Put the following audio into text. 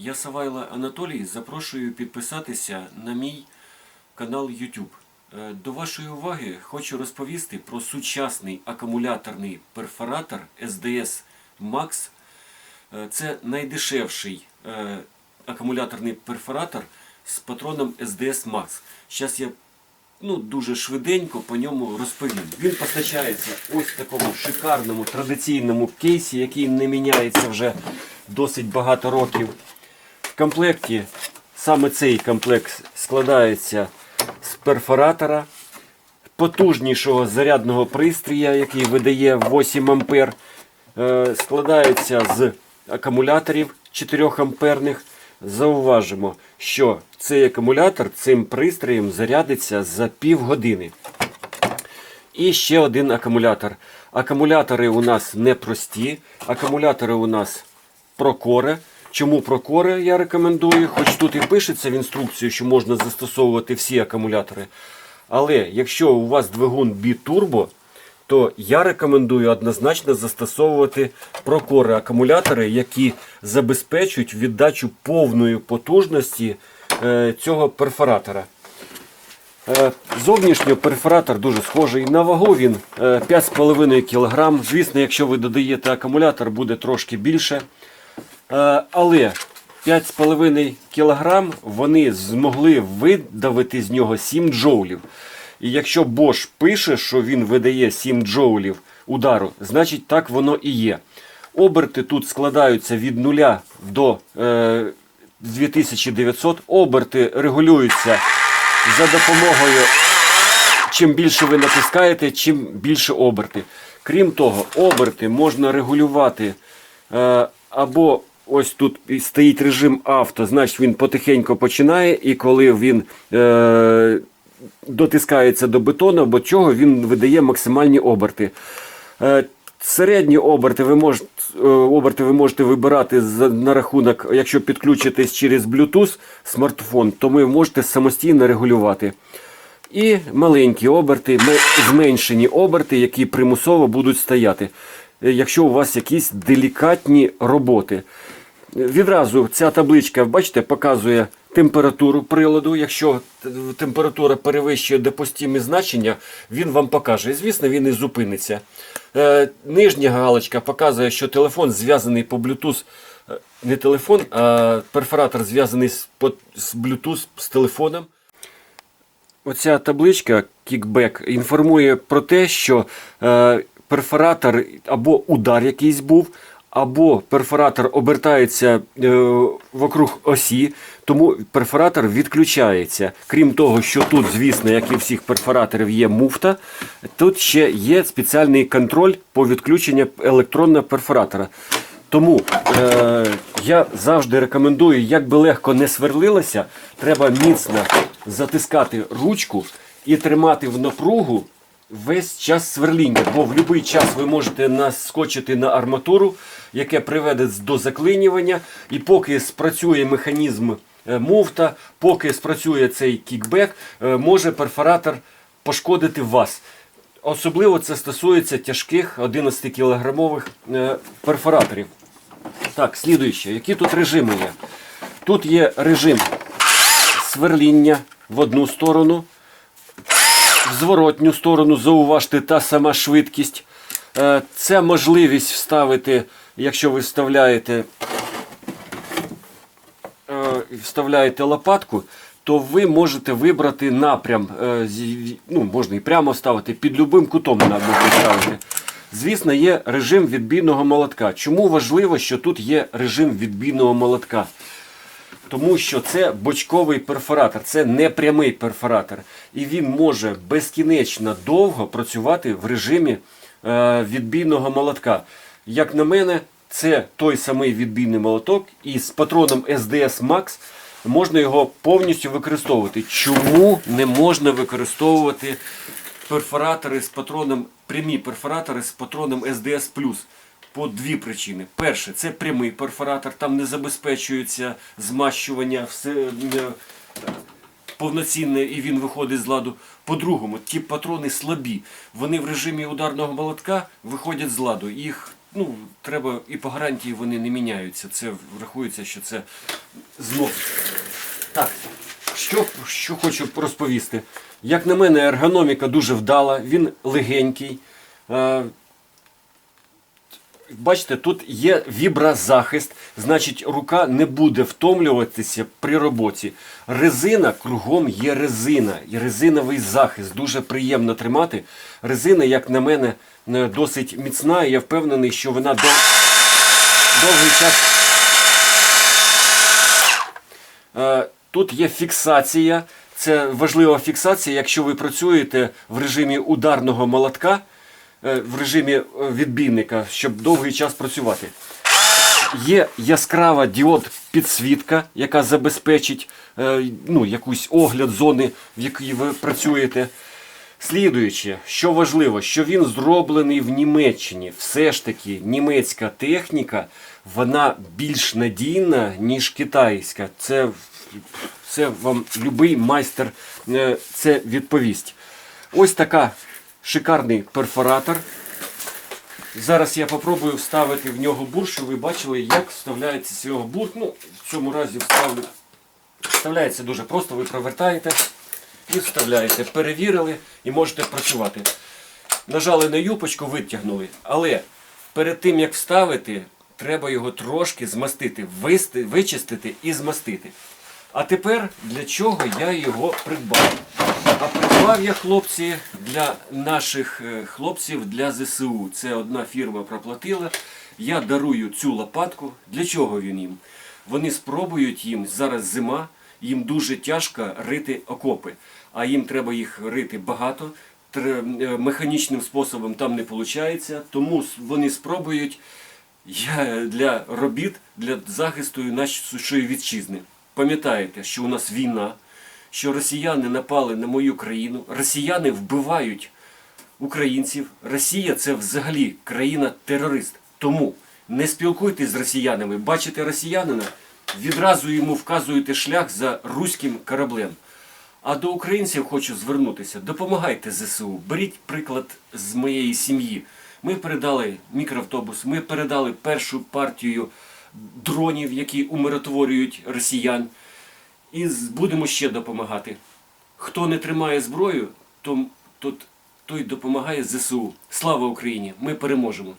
Я Савайло Анатолій. Запрошую підписатися на мій канал YouTube. Е, До вашої уваги хочу розповісти про сучасний акумуляторний перфоратор SDS Max. Е, Це найдешевший е, акумуляторний перфоратор з патроном SDS Max. Зараз я ну, дуже швиденько по ньому розповім. Він постачається ось в такому шикарному традиційному кейсі, який не міняється вже досить багато років. Комплекті саме цей комплект складається з перфоратора, потужнішого зарядного пристрія, який видає 8 ампер. Е, Складається з акумуляторів 4 амперних. Зауважимо, що цей акумулятор цим пристроєм зарядиться за півгодини. І ще один акумулятор. Акумулятори у нас не прості, акумулятори у нас прокоре. Чому прокоре я рекомендую? Хоч тут і пишеться в інструкцію, що можна застосовувати всі акумулятори. Але якщо у вас двигун бітурбо, то я рекомендую однозначно застосовувати прокори акумулятори, які забезпечують віддачу повної потужності е, цього перфоратора. Е, Зовнішньо перфоратор дуже схожий. На вагу він е, 5,5 кг. Звісно, якщо ви додаєте акумулятор, буде трошки більше. Е, Але 5,5 кг вони змогли видавити з нього 7 джоулів. І якщо Bosch пише, що він видає 7 джоулів удару, значить так воно і є. Оберти тут складаються від 0 до е, 2900. Оберти регулюються за допомогою чим більше ви натискаєте, чим більше оберти. Крім того, оберти можна регулювати е, або ось тут стоїть режим авто, значить він потихеньку починає, і коли він е, дотискається до бетону або чого, він видає максимальні оберти. Е, Середні оберти ви можете, оберти ви можете вибирати на рахунок, якщо підключитесь через Bluetooth смартфон, то ви можете самостійно регулювати. І маленькі оберти, зменшені оберти, які примусово будуть стояти, е, якщо у вас якісь делікатні роботи. Відразу ця табличка, бачите, показує температуру приладу. Якщо температура перевищує допустимі значення, він вам покаже. І, звісно, він і зупиниться. Е, нижня галочка показує, що телефон зв'язаний по Bluetooth. е, Не телефон, а перфоратор зв'язаний з, Bluetooth з телефоном. Оця табличка Kickback інформує про те, що е, перфоратор або удар якийсь був, або перфоратор обертається е, вокруг осі, тому перфоратор відключається. Крім того, що тут, звісно, як і всіх перфораторів, є муфта, тут ще є спеціальний контроль по відключенню електронного перфоратора. Тому е, я завжди рекомендую, як би легко не сверлилося, треба міцно затискати ручку і тримати в напругу весь час сверління. Бо в будь-який час ви можете наскочити на арматуру, яке приведе до заклинювання. І поки спрацює механізм е, муфта, поки спрацює цей кікбек, е, може перфоратор пошкодити вас. Особливо це стосується тяжких 11-кілограмових е, перфораторів. Так, слідуюче, які тут режими є? Тут є режим сверління в одну сторону, в зворотню сторону, зауважте, та сама швидкість. Е, Це можливість вставити, якщо ви вставляєте, е, вставляєте лопатку, то ви можете вибрати напрям. е, Ну, можна і прямо ставити, під любим кутом на- можна ставити. Звісно, є режим відбійного молотка. Чому важливо, що тут є режим відбійного молотка? Тому що це бочковий перфоратор, це не прямий перфоратор. І він може безкінечно довго працювати в режимі е, відбійного молотка. Як на мене, це той самий відбійний молоток, і з патроном SDS Max можна його повністю використовувати. Чому не можна використовувати перфоратори з патроном, прямі перфоратори з патроном SDS по дві причини. Перше, це прямий перфоратор, там не забезпечується змащування все, е, повноцінне і він виходить з ладу. По-другому, ті патрони слабі. Вони в режимі ударного молотка виходять з ладу. Їх ну, треба і по гарантії вони не міняються. Це врахується, що це знов. Так, що, що хочу розповісти. Як на мене, ергономіка дуже вдала, він легенький. Бачите, тут є вібразахист, значить рука не буде втомлюватися при роботі. Резина кругом є резина, і резиновий захист. Дуже приємно тримати. Резина, як на мене, е, досить міцна, і я впевнений, що вона дов... довгий час. Е, Тут є фіксація. Це важлива фіксація, якщо ви працюєте в режимі ударного молотка, в режимі е, відбійника, щоб довгий час працювати. Є яскрава діод підсвітка, яка забезпечить е, ну, якусь огляд зони, в якій ви працюєте. Слідуюче, що важливо, що він зроблений в Німеччині. Все ж таки, німецька техніка, вона більш надійна, ніж китайська. Це, це вам любий майстер е, це відповість. Ось така шикарний перфоратор. Зараз я попробую вставити в нього бур, щоб ви бачили, як вставляється з цього бур. Ну, в цьому разі вставлю. Вставляється дуже просто, ви провертаєте і вставляєте. Перевірили і можете працювати. Нажали на юпочку, витягнули. Але перед тим як вставити, треба його трошки змастити, вичистити і змастити. А тепер для чого я його придбав? А придбав я хлопці для наших е, хлопців для ЗСУ. Це одна фірма проплатила. Я дарую цю лопатку. Для чого він їм? Вони спробують їм зараз зима, їм дуже тяжко рити окопи, а їм треба їх рити багато. е, Механічним способом там не виходить, тому вони спробують для робіт для захисту нашої вітчизни. Пам'ятаєте, що у нас війна, що росіяни напали на мою країну, росіяни вбивають українців. Росія це взагалі країна-терорист. Тому не спілкуйтесь з росіянами. Бачите росіянина, відразу йому вказуєте шлях за руським кораблем. А до українців хочу звернутися. Допомагайте ЗСУ. Беріть приклад з моєї сім'ї. Ми передали мікроавтобус, ми передали першу партію дронів, які умиротворюють росіян. І будемо ще допомагати. Хто не тримає зброю, то, то, той допомагає ЗСУ. Слава Україні! Ми переможемо!